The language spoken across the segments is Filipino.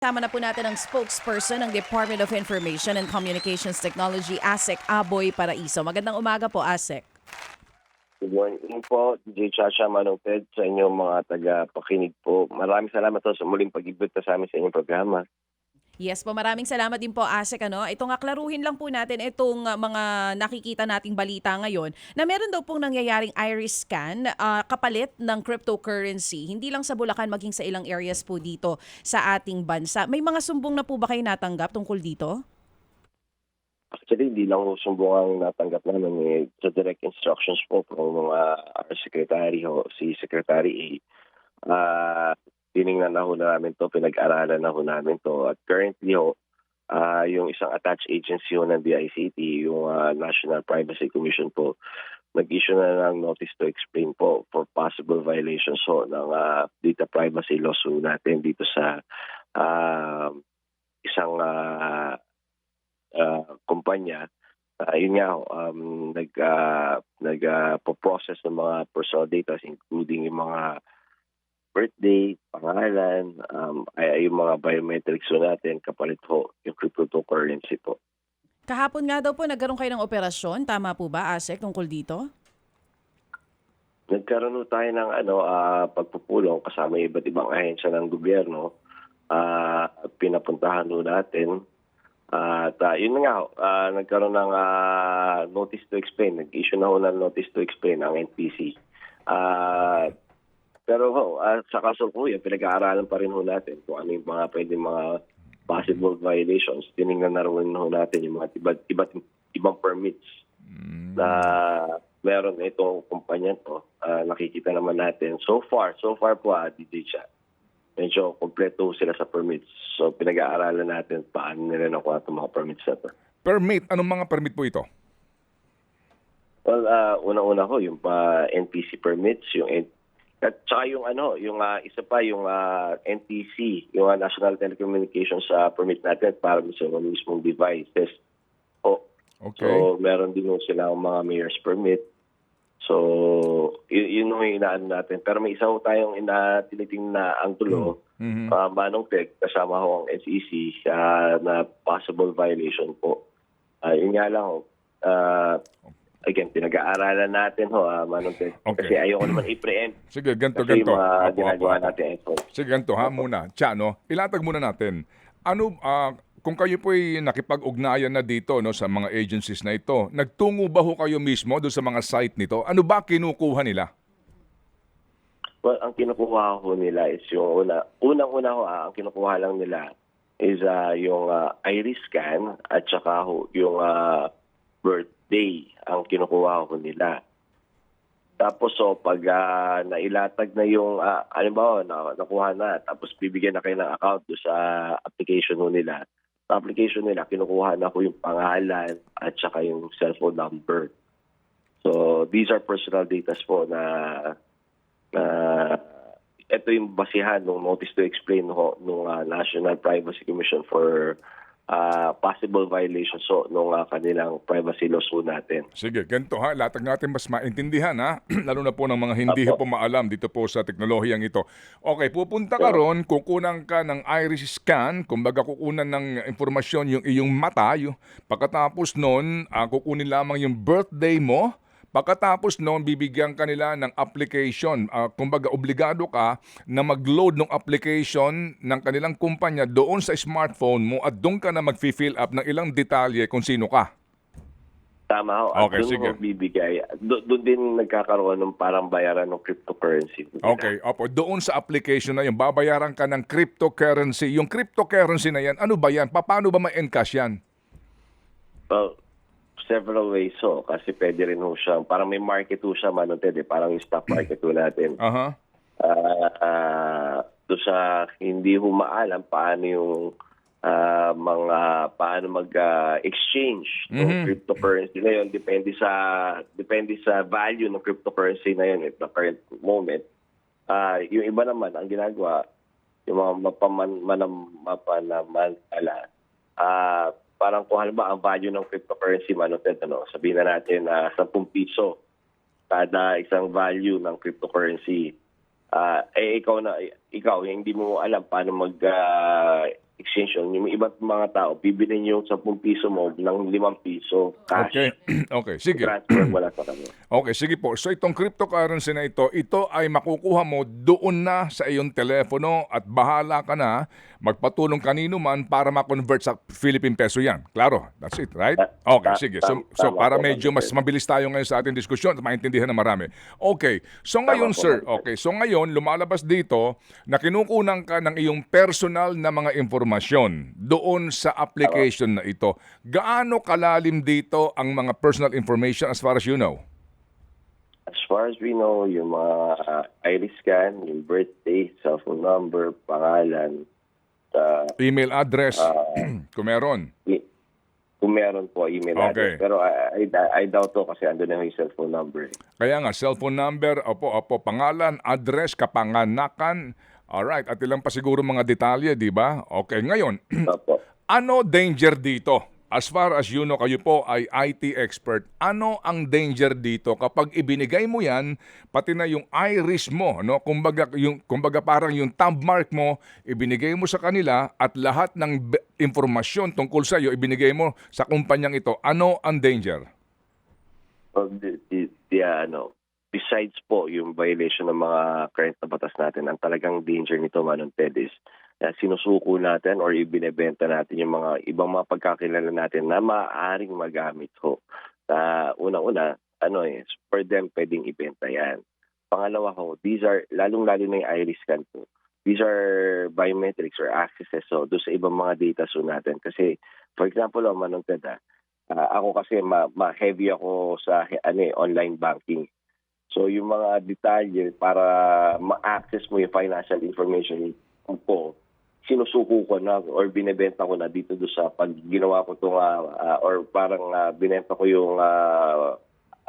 Kasama na po natin ang spokesperson ng Department of Information and Communications Technology, ASEC Aboy Paraiso. Magandang umaga po, ASEC. Good morning po, DJ Chacha Manong Ted, sa inyong mga taga-pakinig po. Maraming salamat po sa muling pag-ibig sa amin sa inyong programa. Yes po, maraming salamat din po, ASEC. Ano? Ito nga, klaruhin lang po natin itong uh, mga nakikita nating balita ngayon na meron daw pong nangyayaring iris scan uh, kapalit ng cryptocurrency. Hindi lang sa Bulacan, maging sa ilang areas po dito sa ating bansa. May mga sumbong na po ba kayo natanggap tungkol dito? Actually, hindi lang sumbong ang natanggap namin. Eh, sa direct instructions po ng mga our secretary ho, si Secretary A. Ah, tiningnan na ho namin to, pinag-aralan na ho namin to. At currently ho, ah, yung isang attached agency ho ng DICT, yung ah, National Privacy Commission po, nag-issue na ng notice to explain po for possible violations ho ng ah, data privacy laws ho natin dito sa ah, isang ah, ah, kumpanya. Ah, yun nga, um, nag, ah, nag ah, po-process ng mga personal data including yung mga birthday, pangalan, um, ay, ay yung mga biometrics ho natin kapalit ho yung cryptocurrency po. Kahapon nga daw po nagkaroon kayo ng operasyon. Tama po ba, ASEC, tungkol dito? Nagkaroon ho tayo ng ano, ah, pagpupulong kasama yung iba't ibang ahensya ng gobyerno. Ah, pinapuntahan ho natin. At ah, yun nga, ah, nagkaroon ng ah, notice to explain. Nag-issue na ho ng notice to explain ang NPC. Ah, pero ho, ah, sa kasalukuyan, pinag-aaralan pa rin ho natin kung ano yung mga pwede mga possible violations. Tinignan na rin ho natin yung mga iba't, iba't ibang permits na meron itong kumpanya to. Ah, nakikita naman natin. So far, so far po, ah, DJ Chat, medyo kompleto sila sa permits. So pinag-aaralan natin paano nila nakuha itong mga permits na to. Permit, anong mga permit po ito? Well, ah, unang-una ko, yung pa NPC permits, yung at saka yung ano, yung ah, isa pa yung ah, NTC, yung ah, National Telecommunications ah, permit natin para sa mga mismong devices. O, Okay. So, meron din sila ang mga mayor's permit. So, y- yun yung inaano natin. Pero may isa ho tayong ina, na ang tulo, Mhm. uh, Manong Tech, kasama ho ang SEC ah, na possible violation po. Ah, yun nga lang ho. ah, again, pinag-aaralan natin ho, ah, Manong Tech. Okay. Kasi ayoko naman i-preempt. Sige, ganito, Kasi ganito. yung mga Apo, apo, ginagawa apo. natin effort. Sige, ganito ha muna. Tsa, no? Ilatag muna natin. Ano, ah, kung kayo po ay nakipag-ugnayan na dito no, sa mga agencies na ito, nagtungo ba ho kayo mismo doon sa mga site nito? Ano ba kinukuha nila? Well, ang kinukuha ho nila is yung una, unang-una ho, ah, ang kinukuha lang nila is ah, yung ah, iris scan at saka ho, yung ah, birthday ang kinukuha ho nila. Tapos so pag ah, nailatag na yung ah, alimbawa na nakuha na tapos bibigyan na kayo ng account do sa application nila. Sa application nila kinukuha na ho yung pangalan at saka yung cellphone number. So these are personal data po na na ito yung basihan ng notice to explain ho nung ah, National Privacy Commission for ah, possible violations so nung ah, kanilang privacy laws ho natin. Sige, ganito ha. Latag natin mas maintindihan ha. Lalo na po ng mga hindi Apo. po maalam dito po sa teknolohiyang ito. Okay, pupunta ka ron, kukunan ka ng iris scan, kumbaga kukunan ng informasyon yung iyong mata, yung, pagkatapos nun, ah, kukunin lamang yung birthday mo, Pagkatapos noon, bibigyan ka nila ng application. Ah, kumbaga, obligado ka na mag-load ng application ng kanilang kumpanya doon sa smartphone mo at doon ka na mag-fill up ng ilang detalye kung sino ka. Tama ho. At Okay, doon sige. bibigay. Do- doon din nagkakaroon ng parang bayaran ng cryptocurrency. Okay, opo. Doon sa application na yun, babayaran ka ng cryptocurrency. Yung cryptocurrency na yan, ano ba yan? Pa- Paano ba ma-encash yan? Well, several ways ho. Kasi pwede rin ho siya. Parang may market ho siya, Manong Ted. eh. Parang yung stock market ho natin. Aha. Ah, ah, doon sa hindi ho maalam paano yung ah, mga paano mag-exchange ng Mhm. cryptocurrency na yun depende sa depende sa value ng cryptocurrency na yun at the current moment. Ah, yung iba naman ang ginagawa yung mga mapaman manam, mapanamantala ah parang kung halimbawa ang value ng cryptocurrency manotet ano sabihin na natin na 10 piso kada isang value ng cryptocurrency. Ah eh ikaw na ikaw hindi mo alam paano mag ah, information, yung iba't mga tao, bibili yung 10 piso mo ng 5 piso cash. Okay. okay, sige. Transfer wala sa kanya. Okay, sige po. So itong cryptocurrency na ito, ito ay makukuha mo doon na sa iyong telepono at bahala ka na magpatulong kanino man para ma-convert sa Philippine peso yan. Klaro, that's it, right? Okay, sige. So, so para medyo mas mabilis tayo ngayon sa ating diskusyon at maintindihan na marami. Okay, so ngayon sir, okay, so ngayon lumalabas dito na kinukunan ka ng iyong personal na mga impormasyon doon sa application na ito. Gaano kalalim dito ang mga personal information as far as you know? As far as we know, yung mga uh, iris scan, yung birthday, cellphone number, pangalan, uh, Email address, Ah. kung meron. kung meron po email Okay. address. Pero I, I, I doubt to kasi andun na yung cellphone number. Kaya nga, cellphone number, opo, opo, pangalan, address, kapanganakan, alright, at ilang pa siguro mga detalye, di ba? Okay, ngayon, ano danger dito? As far as you know, kayo po ay IT expert, ano ang danger dito kapag ibinigay mo yan, pati na yung iris mo, no? Kumbaga, yung, kumbaga parang yung thumb mark mo, ibinigay mo sa kanila at lahat ng impormasyon tungkol sa iyo, ibinigay mo sa kumpanyang ito. Ano ang danger? The, the, ano, besides po yung violation ng mga current na batas natin, ang talagang danger nito, Manong Ted, is na sinusuko natin or ibinebenta natin yung mga ibang mga pagkakilala natin na maaaring magamit ho. Na una-una, ano eh, for them pwedeng ibenta yan. Pangalawa ho, these are, lalong-lalo na yung iris scan po, these are biometrics or accesses so doon sa ibang mga data so natin. Kasi, for example, oh, Manong Ted, ah, ah, ako kasi ma- ma-heavy ako sa ano, eh, online banking. So yung mga detalye para ma-access mo yung financial information ko, sinusuko ko na or binebenta ko na dito do sa pag ginawa ko itong or parang ah, binenta ko yung ah,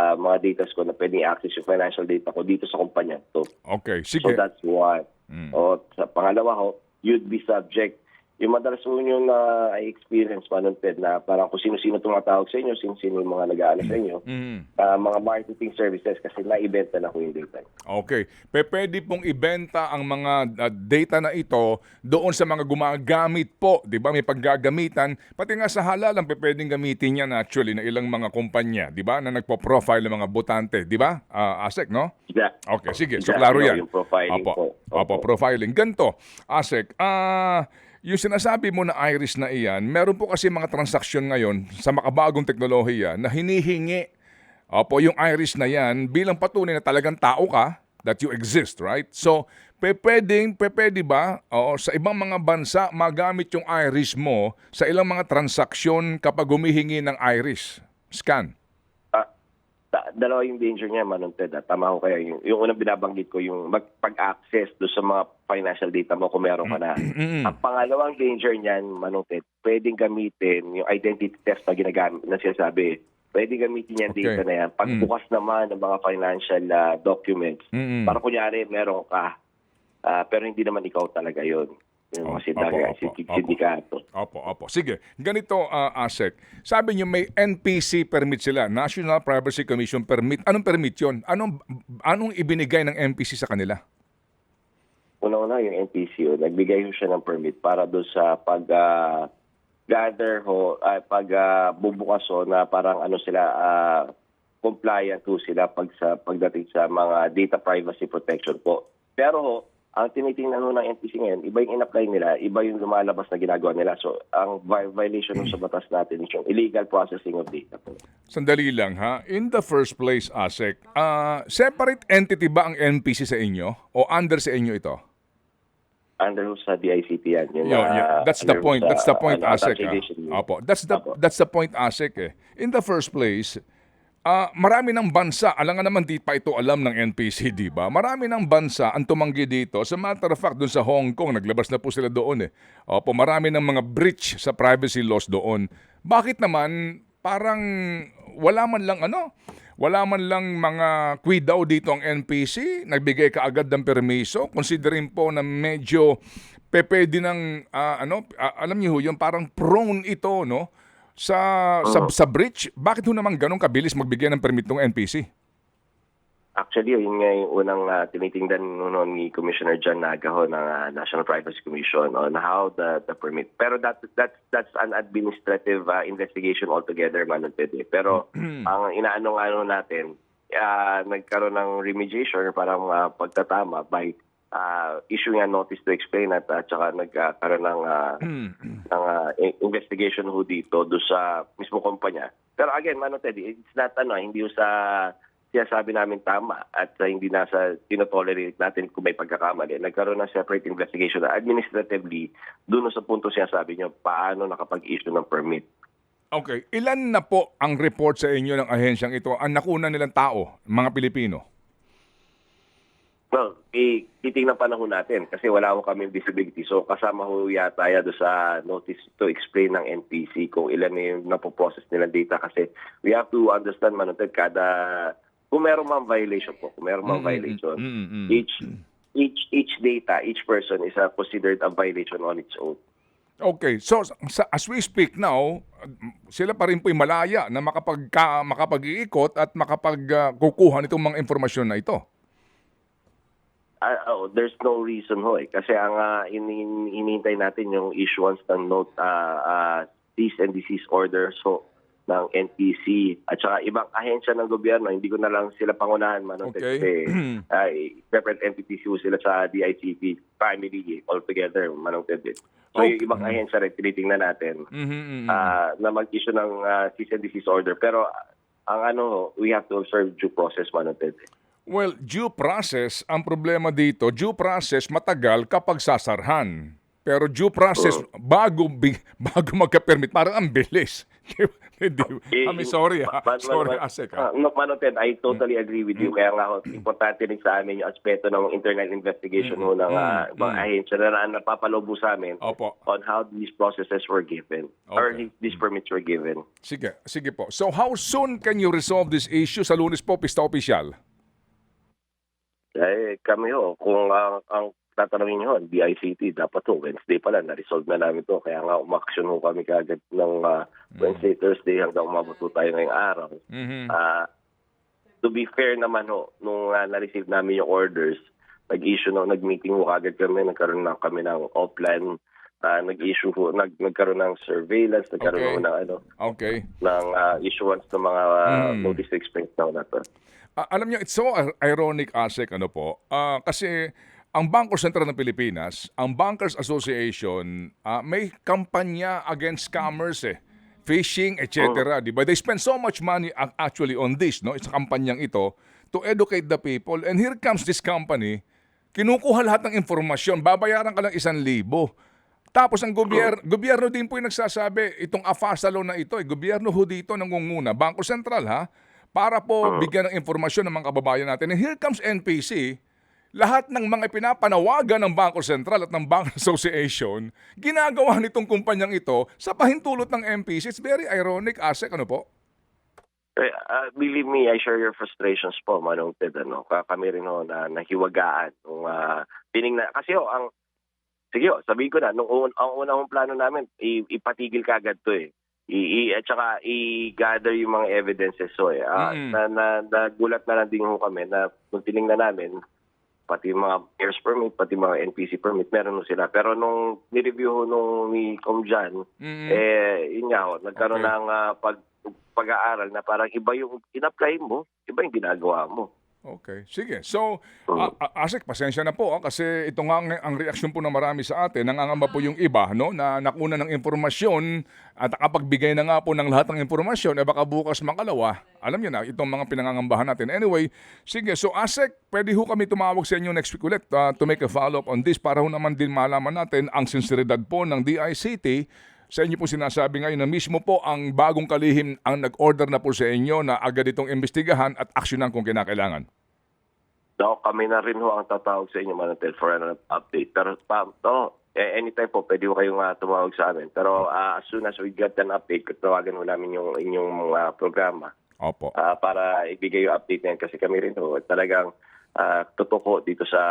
ah, mga data ko na pwedeng access yung financial data ko dito sa kumpanya to. Okay, So sige. that's one. Mm. O sa pangalawa ho, you'd be subject yung madalas mo yung na experience Manong Ted na parang kung sino-sino tumatawag sa inyo, sino-sino yung mga nag-aalas sa inyo, Mm. ah, mga marketing services kasi naibenta na ko yung data. Okay. Pe, pwede pong ibenta ang mga uh, data na ito doon sa mga gumagamit po, 'di ba? May paggagamitan, pati nga sa halalan pe pwedeng gamitin yan actually na ilang mga kumpanya, 'di ba? Na nagpo-profile ng mga botante, 'di ba? Ah, ASEC, no? Yeah. Okay, sige. So klaro 'yan. yung profiling Opo. po. Opo, Opo. profiling. Ganto, ASEC. Ah, yung sinasabi mo na iris na iyan, meron po kasi mga transaksyon ngayon sa makabagong teknolohiya na hinihingi Opo, yung iris na yan, bilang patunay na talagang tao ka, that you exist, right? So, pwedeng, pwede ba, oo, sa ibang mga bansa, magamit yung iris mo sa ilang mga transaksyon kapag humihingi ng iris scan? Da- dalawa yung danger niya, Manong Ted. ah. Tama ko kaya. Yung, yung unang binabanggit ko, yung magpag-access do sa mga financial data mo kung meron ka na. Ang pangalawang danger niyan, Manong Ted, pwedeng gamitin yung identity theft na ginagamit na sinasabi. Pwede gamitin yan Okay. data na yan. Pagbukas naman ng mga financial ah, documents, Mm-mm. para kunyari meron ka, ah, pero hindi naman ikaw talaga yon Yung Oh, mga sindaga, opo, opo, sin- opo. sindikato. Opo, opo. Sige, ganito, uh, ASEC. Sabi niyo may NPC permit sila, National Privacy Commission permit. Anong permit yon? Anong, anong ibinigay ng NPC sa kanila? Una-una yung NPCO, nagbigay ho siya ng permit para doon sa pag ah, gather ho, ah, pag ah, bubukas ho na parang ano sila ah, compliant ho sila pag sa pagdating sa mga data privacy protection po. Pero ho, ang tinitingnan ng NPC ngayon, iba yung in-apply nila, iba yung lumalabas na ginagawa nila. So, ang vi- violation ho sa batas natin is yung illegal processing of data. Sandali lang ha. In the first place, ASEC, ah, separate entity ba ang NPC sa inyo? O under sa inyo ito? Under sa DICT yan. Yun, Yo, ah, yo, that's the point. sa, That's the point, ano, ASEC. Opo. That's the Opo. that's the point, ASEC. Eh. In the first place, ah, marami ng bansa, alam nga naman di pa ito alam ng NPC, di ba? Marami ng bansa ang tumanggi dito. Sa matter of fact, doon sa Hong Kong, naglabas na po sila doon eh. Opo, marami ng mga breach sa privacy laws doon. Bakit naman parang wala man lang ano, wala man lang mga kwidaw dito ang NPC, nagbigay ka agad ng permiso, considering po na medyo pepede ng ah, ano, ah, alam niyo yung parang prone ito no sa sa, sa breach. Bakit ho naman ganun kabilis magbigay ng permit ng NPC? actually, yun nga yung unang uh, tinitingnan noon ni Commissioner John Naga ho ng ah, National Privacy Commission on how the the permit. Pero that that's that's an administrative ah, investigation altogether, Manong Ted. eh. Pero ang inaano nga ho natin, ah, nagkaroon ng remediation parang ah, pagtatama by uh, issuing a notice to explain at at saka nagkaroon ng ah, ng ah, i- investigation ho dito do sa mismo kumpanya. Pero again, Mano Teddy, it's not ano, hindi ho sa sinasabi namin tama at sa hindi nasa tinotolerate natin kung may pagkakamali. Nagkaroon ng separate investigation na administratively doon sa punto sinasabi niyo paano nakapag-issue ng permit. Okay, ilan na po ang report sa inyo ng ahensyang ito ang nakuna nilang tao, mga Pilipino? Well, i- titingnan pa na ho natin kasi wala ho kami visibility. So kasama ho yata ya do sa notice to explain ng NPC kung ilan na yung napoprocess nilang data kasi we have to understand manoted kada kung meron mang violation po, kung meron mang violation, Mm, mm. each each each data, each person is uh, considered a violation on its own. Okay, so sa, as we speak now, sila pa rin po'y malaya na makapagka, makapag-iikot at makapagkukuha nitong mga informasyon na ito. Ah, oh, there's no reason ho eh. Kasi ang uh, in, hinihintay natin yung issuance ng note uh, uh, cease and desist order so ng NPC at saka ibang ahensya ng gobyerno hindi ko na lang sila pangunahan man Okay. kasi uh, separate entities ho sila sa DICT family altogether manong Ted. So Okay. yung ibang ahensya rin tinitingnan natin Mhm, mhm. ah, na mag-issue ng uh, cease and desist order pero ah, ang ano we have to observe due process manong Ted. Well, due process, ang problema dito, due process matagal kapag sasarhan. Pero due process, bago, bi- bago magka-permit, parang ang bilis. Hindi. I mean, sorry ha. Man- man- Sorry, man- Asek ah, ha. no, I totally agree with you. Kaya nga ho, importante rin sa amin yung aspeto ng internal investigation ho ng ah, mga ahensya na, na napapalobo sa amin Opo. on how these processes were given or Okay. these permits were given. Sige, sige po. So how soon can you resolve this issue sa lunes po, pista opisyal? Eh, kami ho, kung ang, ang tatanungin nyo, DICT, dapat ho, Wednesday pala, na-resolve na namin to. Kaya nga, umaksyon ho kami kagad ng ah, Wednesday, Thursday, hanggang umabot tayo ngayong araw. Mhm. Ah, to be fair naman ho, nung ah, na-receive namin yung orders, nag-issue no, nag-meeting ho kagad kami, nagkaroon na kami ng offline, ah, nag-issue ho, nag nagkaroon ng surveillance, Okay. nagkaroon ho ng ano, Okay. ng ah, issuance ng mga ah, Mm. notice to expense na na to. Ah, alam niyo, it's so ir- ironic, Asek, ano po, ah, kasi ang Bangko Sentral ng Pilipinas, ang Bankers Association, ah, may kampanya against scammers eh. Phishing, etc. Di ba? They spend so much money ac- actually on this, no? Sa kampanyang ito, to educate the people. And here comes this company, kinukuha lahat ng informasyon, babayaran ka lang isang libo. Tapos ang gobyerno, gobyerno din po yung nagsasabi, itong afasalo na ito, eh, gobyerno ho dito nangunguna, Bangko Sentral ha, para po bigyan ng informasyon ng mga kababayan natin. And here comes NPC, lahat ng mga pinapanawagan ng Bangko Sentral at ng Bank Association, ginagawa nitong kumpanyang ito sa pahintulot ng MPC. It's very ironic, Asek, ano po? Ah, believe me, I share your frustrations po, Manong Ted. Ano, Ka- kami rin ho na nahiwagaan. Nung, ah, tinignan, kasi ho, ang, sige ho, sabihin ko na, nung un, ang unang plano namin, ipatigil kagad to eh. I, i, at saka i-gather yung mga evidences so eh. Mm-mm. na, na, nagulat na lang din ho kami na nung tinignan namin, pati mga airs permit, pati mga NPC permit, meron ho sila. Pero nung nireview ho nung ni Comjan, Mm. eh, yun nga ho, nagkaroon Okay. ng ah, pag, pag-aaral na parang iba yung in-apply mo, iba yung ginagawa mo. Okay, sige. So, a- a- Asek, pasensya na po ah, kasi ito nga ang, ang reaksyon po ng marami sa atin. Nangangamba po yung iba no, na nakuna ng impormasyon at nakapagbigay na nga po ng lahat ng impormasyon, eh baka bukas makalawa. Alam niyo na, itong mga pinangangambahan natin. Anyway, sige. So, Asek, pwede ho kami tumawag sa inyo next week ulit ah, to make a follow-up on this para ho naman din malaman natin ang sinseridad po ng DICT sa inyo po sinasabi ngayon na mismo po ang bagong kalihim ang nag-order na po sa inyo na agad itong imbestigahan at aksyonan kung kinakailangan. So, kami na rin ho ang tatawag sa inyo, Manatel, for an update. Pero, pa, to, eh, anytime po, pwede ho kayong ah, tumawag sa amin. Pero ah, as soon as we get an update, tawagan ho namin yung inyong mga programa Opo. ah, para ibigay yung update na yan. Kasi kami rin ho, talagang uh, totoo dito sa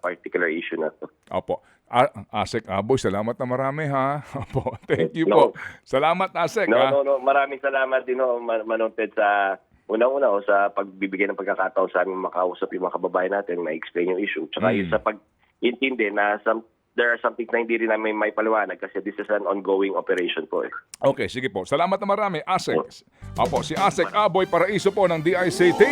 particular issue na to. Opo. A- Asek Aboy, salamat na marami ha. Opo. Thank you No. po. Salamat Asek No, ha. no, no. Maraming salamat din ho, Man- Manong Ted, sa unang-una ho, sa pagbibigay ng pagkakataon sa aming makausap yung mga kababayan natin, ma-explain yung issue. Tsaka Mm. yung sa pag-intindi na some, there are some things na hindi rin namin may paliwanag kasi this is an ongoing operation po. Eh. Okay, sige po. Salamat na marami, ASEC. Opo, si ASEC Aboy Paraiso po ng DICT.